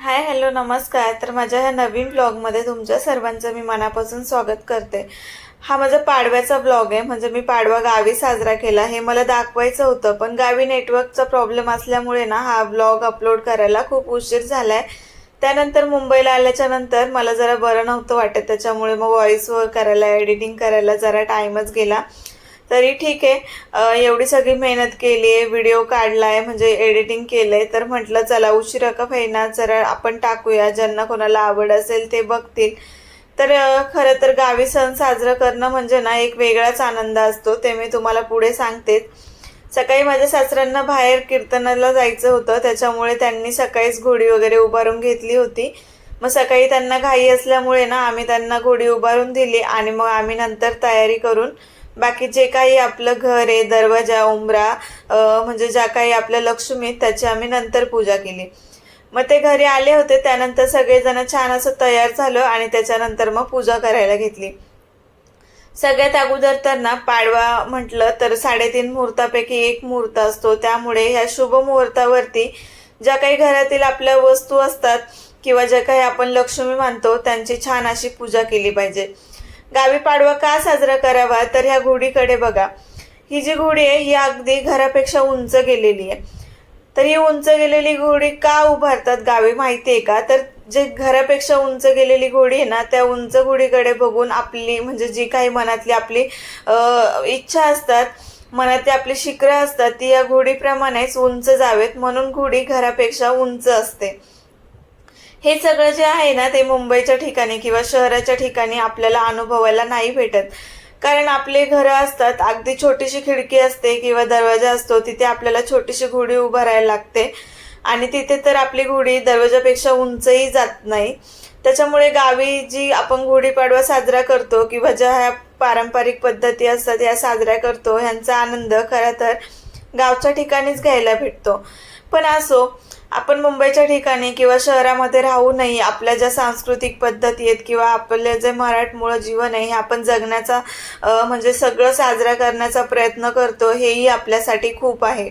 Hi hello नमस्कार. तर माझ्या ह्या नवीन ब्लॉगमध्ये तुमच्या सर्वांचं मी मनापासून स्वागत करते. हा माझा पाडव्याचा ब्लॉग आहे. म्हणजे मी पाडवा गावी साजरा केला. हे मला दाखवायचं होतं पण गावी नेटवर्कचा प्रॉब्लेम असल्यामुळे ना हा ब्लॉग अपलोड करायला खूप उशीर झालाय. त्यानंतर मुंबईला आल्याच्यानंतर मला जरा बरं नव्हतं वाटत. त्याच्यामुळे मग व्हॉइस वर करायला एडिटिंग करायला जरा टाइमच गेला. तरी ठीक आहे. एवढी सगळी मेहनत केली आहे व्हिडिओ काढलाय म्हणजे एडिटिंग केलंय तर म्हटलं चला उशिरा का फैना जरा आपण टाकूया ज्यांना कोणाला आवड असेल ते बघतील. तर खरं तर गावी सण साजरा करणं म्हणजे ना एक वेगळाच आनंद असतो ते मी तुम्हाला पुढे सांगतेच सकाळी माझ्या सासऱ्यांना बाहेर कीर्तनाला जायचं होतं त्याच्यामुळे त्यांनी सकाळीच घोडी वगैरे उभारून घेतली होती. मग सकाळी त्यांना घाई असल्यामुळे ना आम्ही त्यांना घोडी उभारून दिली आणि मग आम्ही नंतर तयारी करून बाकी जे काही आपलं घर आहे दरवाजा उंबरा म्हणजे ज्या काही आपल्या लक्ष्मी त्याची आम्ही नंतर पूजा केली. मग ते घरी आले होते त्यानंतर सगळेजण छान असं तयार झालं आणि त्याच्यानंतर मग पूजा करायला घेतली. सगळ्यात अगोदर तर ना पाडवा म्हटलं तर साडेतीन मुहूर्तापैकी एक मुहूर्त असतो. त्यामुळे ह्या शुभ मुहूर्तावरती ज्या काही घरातील आपल्या वस्तू असतात किंवा ज्या काही आपण लक्ष्मी मानतो त्यांची छान अशी पूजा केली पाहिजे. गावी पाडवा का साजरा करावा? तर ह्या घोडीकडे बघा. ही जी घोडी आहे ही अगदी घरापेक्षा उंच गेलेली आहे. तर ही उंच गेलेली घोडी का उभारतात गावी माहिती आहे का? तर जे घरापेक्षा उंच गेलेली घोडी आहे ना त्या उंच घोडीकडे बघून आपली म्हणजे जी काही मनातली आपली इच्छा असतात मनातली आपली शिखरं असतात ती या घोडीप्रमाणेच उंच जावेत. म्हणून घोडी घरापेक्षा उंच असते. हे सगळं जे आहे ना ते मुंबईच्या ठिकाणी किंवा शहराच्या ठिकाणी आपल्याला अनुभवायला नाही भेटत. कारण आपले घरं असतात अगदी छोटीशी खिडकी असते किंवा दरवाजा असतो तिथे आपल्याला छोटीशी घोडी उभारायला लागते. आणि तिथे तर आपली घोडी दरवाजापेक्षा उंचही जात नाही. त्याच्यामुळे गावी जी आपण गुढीपाडवा साजरा करतो किंवा ज्या ह्या पारंपरिक पद्धती असतात ह्या साजऱ्या करतो ह्यांचा आनंद खरं तर गावच्या ठिकाणीच घ्यायला भेटतो. पण असो आपण मुंबईच्या ठिकाणी किंवा शहरामध्ये राहू नये आपल्या ज्या सांस्कृतिक पद्धती आहेत किंवा आपले जे मराठमोळं जीवन आहे हे आपण जगण्याचा म्हणजे सगळं साजरा करण्याचा प्रयत्न करतो हेही आपल्यासाठी खूप आहे.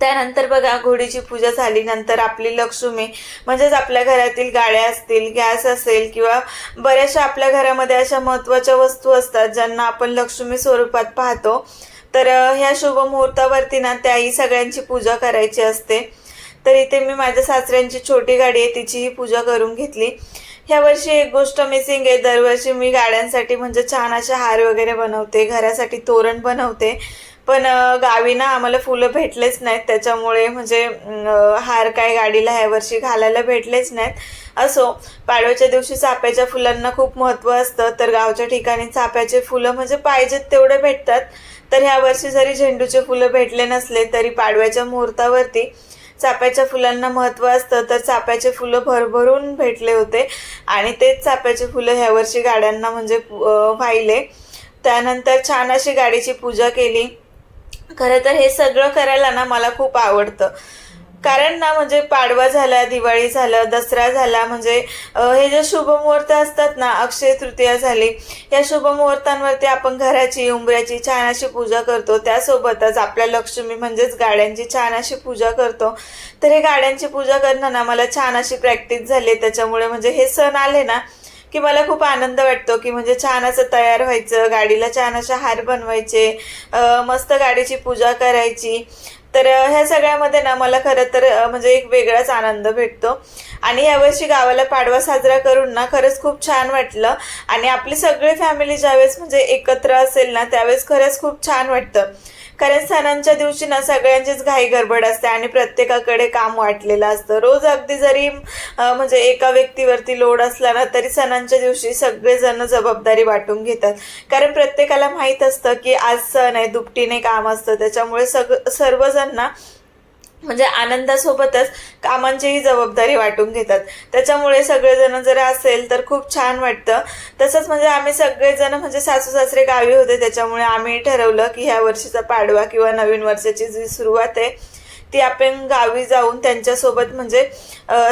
त्यानंतर बघा घोडीची पूजा झाली नंतर आपली लक्ष्मी म्हणजेच आपल्या घरातील गाड्या असतील गॅस असेल किंवा बऱ्याचशा आपल्या घरामध्ये अशा महत्त्वाच्या वस्तू असतात ज्यांना आपण लक्ष्मी स्वरूपात पाहतो. तर ह्या शुभ मुहूर्तावरती ना त्याही सगळ्यांची पूजा करायची असते. तर इथे मी माझ्या सासऱ्यांची छोटी गाडी आहे तिचीही पूजा करून घेतली. ह्या वर्षी एक गोष्ट मिसिंग आहे दरवर्षी मी गाड्यांसाठी म्हणजे छान असे हार वगैरे बनवते घरासाठी तोरण बनवते. पण गावी ना आम्हाला फुलं भेटलेच नाहीत त्याच्यामुळे म्हणजे हार काय गाडीला ह्या वर्षी घालायला भेटलेच नाहीत. असो पाडव्याच्या दिवशी चाफ्याच्या फुलांना खूप महत्त्व असतं तर गावच्या ठिकाणी चाफ्याचे फुलं म्हणजे पाहिजेत तेवढे भेटतात. तर ह्या वर्षी जरी झेंडूचे फुलं भेटले नसले तरी पाडव्याच्या मुहूर्तावरती चाफ्याच्या फुलांना महत्त्व असतं तर चाप्याचे फुलं भरभरून भेटले होते. आणि तेच चाप्याचे फुलं ह्या वर्षी गाड्यांना म्हणजे वाहिले. त्यानंतर छान अशी गाडीची पूजा केली. खरं तर हे सगळं करायला ना मला खूप आवडतं. कारण ना म्हणजे पाडवा झाला दिवाळी झालं दसरा झाला म्हणजे हे जे शुभ मुहूर्त असतात ना अक्षय तृतीया झाली या शुभ मुहूर्तांवरती आपण घराची उंबऱ्याची छान अशी पूजा करतो. त्यासोबतच आपल्या लक्ष्मी म्हणजेच गाड्यांची छान अशी पूजा करतो. तर हे गाड्यांची पूजा करणं ना मला छान अशी प्रॅक्टिस झाली त्याच्यामुळे म्हणजे हे सण आले ना की मला खूप आनंद वाटतो की म्हणजे छान असं तयार व्हायचं गाडीला छान अशा हार बनवायचे मस्त गाडीची पूजा करायची. तर ह्या सगळ्यामध्ये ना मला खरं तर म्हणजे एक वेगळाच आनंद भेटतो. आणि यावर्षी गावाला पाडवा साजरा करून ना खरंच खूप छान वाटलं. आणि आपली सगळी फॅमिली ज्यावेळेस म्हणजे एकत्र असेल ना त्यावेळेस खरंच खूप छान वाटतं. कारण सणांच्या दिवशी ना सगळ्यांचीच घाई गडबड असते आणि प्रत्येकाकडे काम वाटलेलं असतं. रोज अगदी जरी म्हणजे एका व्यक्तीवरती लोड असला ना तरी सणांच्या दिवशी सगळेजण जबाबदारी वाटून घेतात. कारण प्रत्येकाला माहीत असतं की आज सण आहे दुपटीने काम असतं. त्याच्यामुळे सग सर्वजण ना म्हणजे आनंदासोबतच कामांचीही जबाबदारी वाटून घेतात. त्याच्यामुळे सगळेजण जर असेल तर खूप छान वाटतं. तसंच म्हणजे आम्ही सगळेजण म्हणजे सासू सासरे गावी होते त्याच्यामुळे आम्ही ठरवलं की ह्या वर्षीचा पाडवा किंवा नवीन वर्षाची जी सुरुवात आहे ती आपण गावी जाऊन त्यांच्यासोबत म्हणजे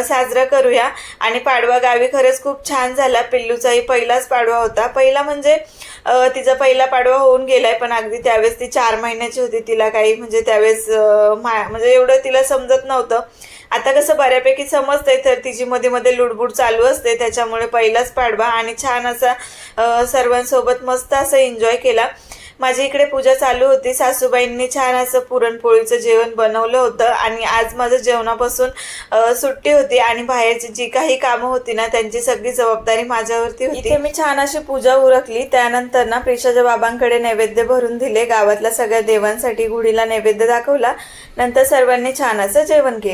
साजरा करूया. आणि पाडवा गावी खरंच खूप छान झाला. पिल्लूचाही पहिलाच पाडवा होता. पहिला म्हणजे तिचा पहिला पाडवा होऊन गेलाय पण अगदी त्यावेळेस ती चार महिन्याची होती. तिला काही म्हणजे त्यावेळेस मा म्हणजे एवढं तिला समजत नव्हतं. आता कसं बऱ्यापैकी समजतंय तर तिची मध्ये मध्ये लुडबुड चालू असते. त्याच्यामुळे पहिलाच पाडवा आणि छान असा सर्वांसोबत मस्त असं एन्जॉय केला. माझी इकडे पूजा चालू होती. सासूबाईंनी छान असं पुरणपोळीचं जेवण बनवलं होतं आणि आज माझं जेवणापासून सुट्टी होती आणि बाहेरची जी काही कामं होती ना त्यांची सगळी जबाबदारी माझ्यावरती होती. इथे मी छान अशी पूजा उरकली. त्यानंतर ना प्रेशाच्या बाबांकडे नैवेद्य भरून दिले. गावातल्या सगळ्या देवांसाठी गुढीला नैवेद्य दाखवला. नंतर सर्वांनी छान असं जेवण केलं.